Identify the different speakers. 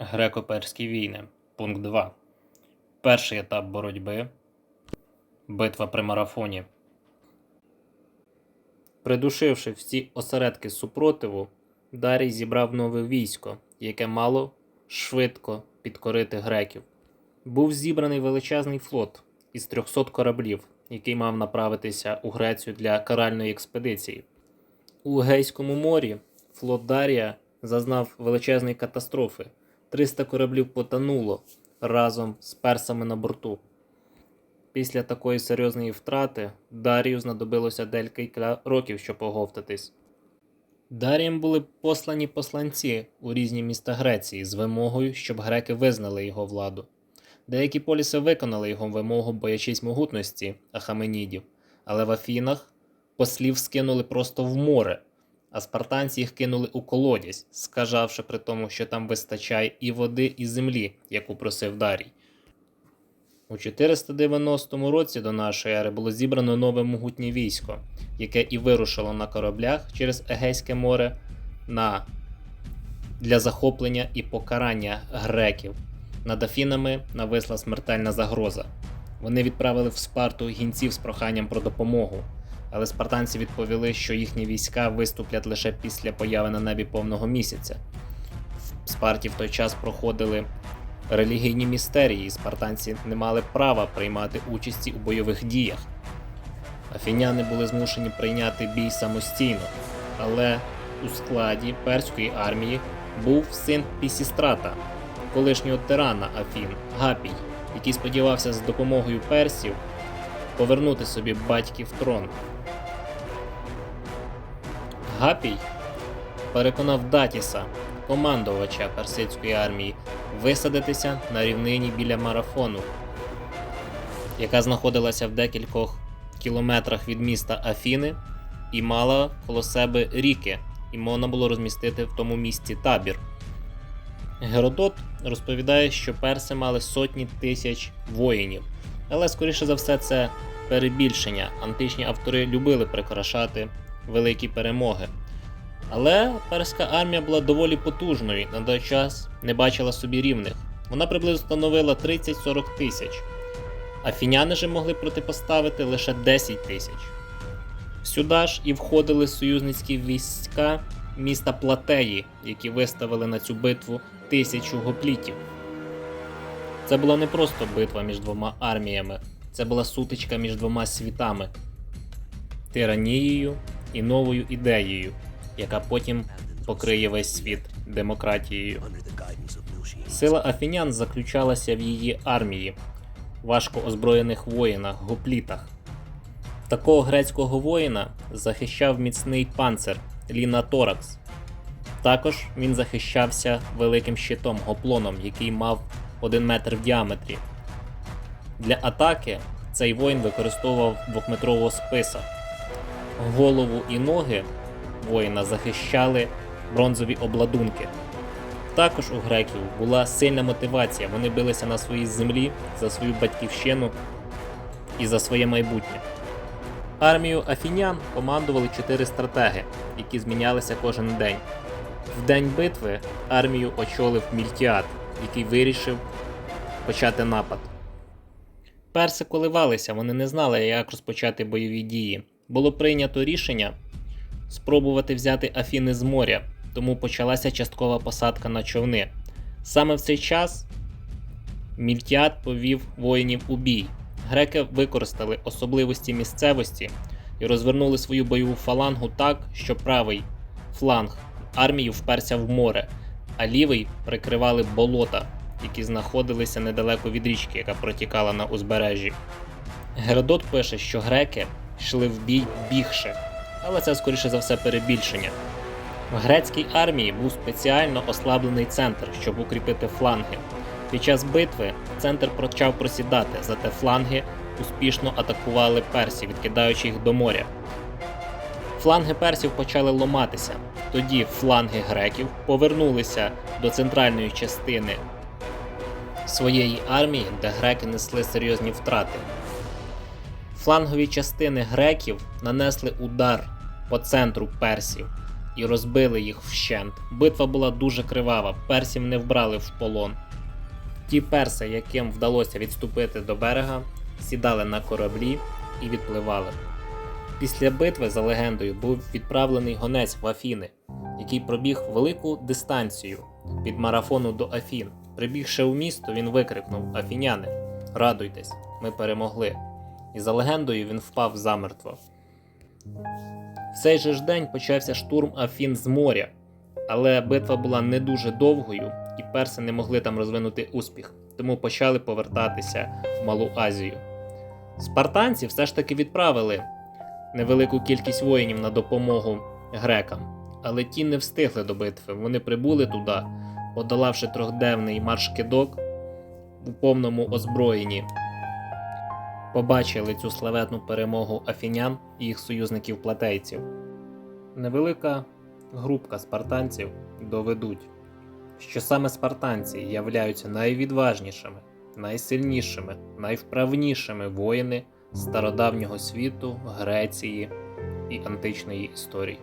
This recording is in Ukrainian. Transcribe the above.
Speaker 1: Греко-перські війни. Пункт 2. Перший етап боротьби. Битва при марафоні. Придушивши всі осередки супротиву, Дарій зібрав нове військо, яке мало швидко підкорити греків. Був зібраний величезний флот із 300 кораблів, який мав направитися у Грецію для каральної експедиції. У Егейському морі флот Дарія зазнав величезної катастрофи. 300 кораблів потонуло разом з персами на борту. Після такої серйозної втрати Дарію знадобилося декілька років, щоб оговтатись. Дарієм були послані посланці у різні міста Греції з вимогою, щоб греки визнали його владу. Деякі поліси виконали його вимогу, боячись могутності Ахаменідів, але в Афінах послів скинули просто в море, а спартанці їх кинули у колодязь, скажавши при тому, що там вистачає і води, і землі, яку просив Дарій. У 490 році до нашої ери було зібрано нове могутнє військо, яке і вирушило на кораблях через Егейське море на... для захоплення і покарання греків. Над Афінами нависла смертельна загроза. Вони відправили в Спарту гінців з проханням про допомогу, але спартанці відповіли, що їхні війська виступлять лише після появи на небі повного місяця. В Спарті в той час проходили релігійні містерії, і спартанці не мали права приймати участі у бойових діях. Афіняни були змушені прийняти бій самостійно, але у складі перської армії був син Пісістрата, колишнього тирана Афін Гапій, який сподівався з допомогою персів повернути собі батьків трон. Гапій переконав Датіса, командувача персидської армії, висадитися на рівнині біля марафону, яка знаходилася в декількох кілометрах від міста Афіни і мала коло себе ріки, і можна було розмістити в тому місці табір. Геродот розповідає, що перси мали сотні тисяч воїнів, але скоріше за все це перебільшення. Античні автори любили прикрашати великі перемоги. Але перська армія була доволі потужною, на той час не бачила собі рівних. Вона приблизно становила 30-40 тисяч. Афіняни же могли протипоставити лише 10 тисяч. Сюди ж і входили союзницькі війська міста Платеї, які виставили на цю битву тисячу гоплітів. Це була не просто битва між двома арміями, це була сутичка між двома світами тиранією і новою ідеєю, яка потім покриє весь світ демократією. Сила афінян заключалася в її армії, важко озброєних воїнах, гоплітах. Такого грецького воїна захищав міцний панцир Ліна Торакс. Також він захищався великим щитом гоплоном, який мав 1 метр в діаметрі. Для атаки цей воїн використовував двохметрового списа. Голову і ноги воїна захищали бронзові обладунки. Також у греків була сильна мотивація, вони билися на своїй землі за свою батьківщину і за своє майбутнє. Армію афінян командували чотири стратеги, які змінялися кожен день. В день битви армію очолив Мільтіад, який вирішив почати напад. Перси коливалися, вони не знали, як розпочати бойові дії. Було прийнято рішення спробувати взяти Афіни з моря, тому почалася часткова посадка на човни. Саме в цей час Мільтіад повів воїнів у бій. Греки використали особливості місцевості і розвернули свою бойову фалангу так, що правий фланг армії вперся в море, а лівий прикривали болота, які знаходилися недалеко від річки, яка протікала на узбережжі. Геродот пише, що греки йшли в бій бігши, але це скоріше за все перебільшення. В грецькій армії був спеціально ослаблений центр, щоб укріпити фланги. Під час битви центр почав просідати, зате фланги успішно атакували персів, відкидаючи їх до моря. Фланги персів почали ломатися. Тоді фланги греків повернулися до центральної частини своєї армії, де греки несли серйозні втрати. Флангові частини греків нанесли удар по центру персів, і розбили їх вщент. Битва була дуже кривава, персів не вбрали в полон. Ті перси, яким вдалося відступити до берега, сідали на кораблі і відпливали. Після битви, за легендою, був відправлений гонець в Афіни, який пробіг велику дистанцію від марафону до Афін. Прибігши у місто, він викрикнув: Афіняни, радуйтесь, ми перемогли. І за легендою він впав замертво. В цей же ж день почався штурм Афін з моря, але битва була не дуже довгою, і перси не могли там розвинути успіх, тому почали повертатися в Малу Азію. Спартанці все ж таки відправили невелику кількість воїнів на допомогу грекам, але ті не встигли до битви. Вони прибули туди, подолавши трьохденний марш-кидок у повному озброєнні. Побачили цю славетну перемогу афінян і їх союзників платейців. Невелика групка спартанців доведуть, що саме спартанці являються найвідважнішими, найсильнішими, найвправнішими воїни стародавнього світу, Греції і античної історії.